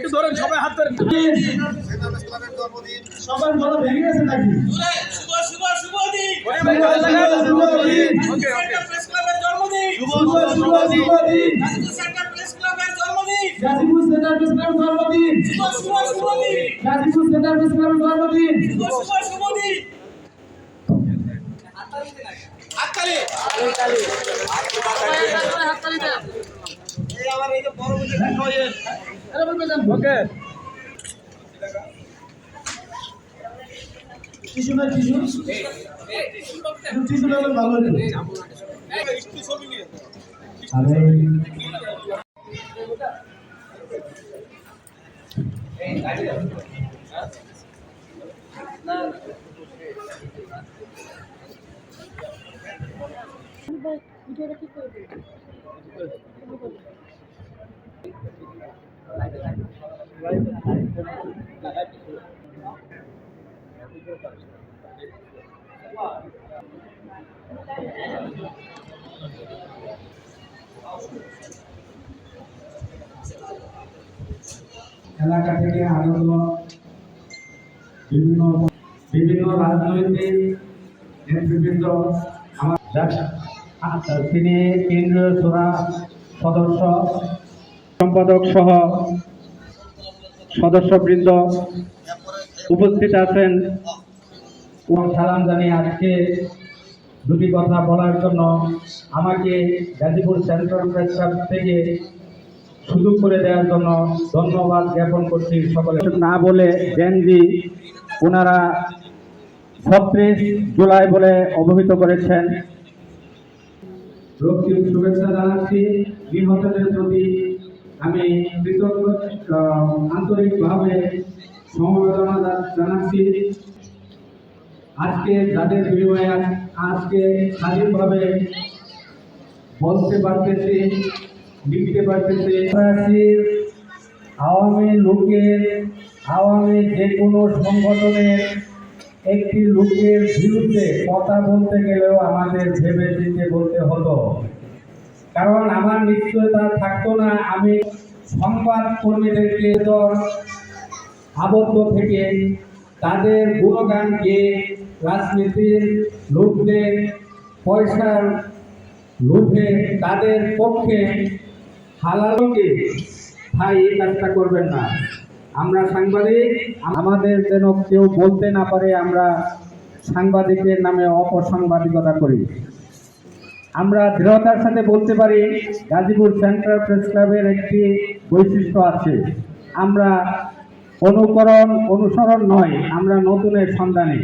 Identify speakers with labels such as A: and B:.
A: একটু ধরেন সবাই হাত ধরেন।
B: সবার বড় ভেঙে গেছে নাকি?
C: শুভ শুভ শুভ দিন?
B: শুভ দিন।
A: ওকে, ওকে।
C: সেন্টার প্রেস ক্লাবের জন্মদিন।
B: শুভ শুভ শুভ দিন।
C: সেন্টার প্রেস ক্লাবের জন্মদিন।
B: গাজীপুর সেন্টার প্রেস ক্লাবের জন্মদিন।
C: শুভ শুভ শুভ দিন।
B: গাজীপুর সেন্টার প্রেস ক্লাবের জন্মদিন।
C: শুভ শুভ শুভ দিন। হাততালি।
A: ওকে।
B: টিস্যু না টিস্যু? টিস্যু হলে ভালো হতো আরে। এলাকা থেকে আগত বিভিন্ন বিভিন্ন রাজনৈতিক নেতৃবৃন্দ আমার
D: আচ্ছা, তিনি কেন্দ্রীয় সদস্য সম্পাদক সহ সদস্যবৃন্দ উপস্থিত আছেন। সালাম জানিয়ে আজকে দুটি কথা বলার জন্য আমাকে গাজীপুর সেন্ট্রাল প্রেস ক্লাব থেকে সুযোগ করে দেওয়ার জন্য ধন্যবাদ জ্ঞাপন করছি সকলে না বলে জেনজি ওনারা ছত্রিশ জুলাই বলে অবহিত করেছেন। রক্তিম শুভেচ্ছা জানাচ্ছি। নিহতদের প্রতি আমি কৃতজ্ঞ আন্তরিকভাবে সমবেদনা জানাচ্ছি। আজকে যাদের বিনিময়ে আজকে স্বাধীনভাবে বলতে পারতেছি, লিখতে পারতেছি আওয়ামী লোকের, আওয়ামী যে কোনো সংগঠনের একটি লোকের বিরুদ্ধে কথা বলতে গেলেও আমাদের ভেবে চিন্তে বলতে হতো। কারণ আমার নিশ্চয়তা থাকতো না, আমি সংবাদ কর্মীদেরকে দল আবদ্ধ থেকে তাদের গুণগান গিয়ে রাজনীতির লোকদের পয়সার লোভে তাদের পক্ষে হালালকে ভাই, এই কাজটা করবেন না। আমরা সাংবাদিক, আমাদের যেন কেউ বলতে না পারে, আমরা সাংবাদিকের নামে অপসাংবাদিকতা করি। আমরা দৃঢ়তার সাথে বলতে পারি, গাজীপুর সেন্ট্রাল প্রেস ক্লাবের একটি বৈশিষ্ট্য আছে। আমরা অনুকরণ, অনুসরণ নয়, আমরা নতুনের সন্ধানে।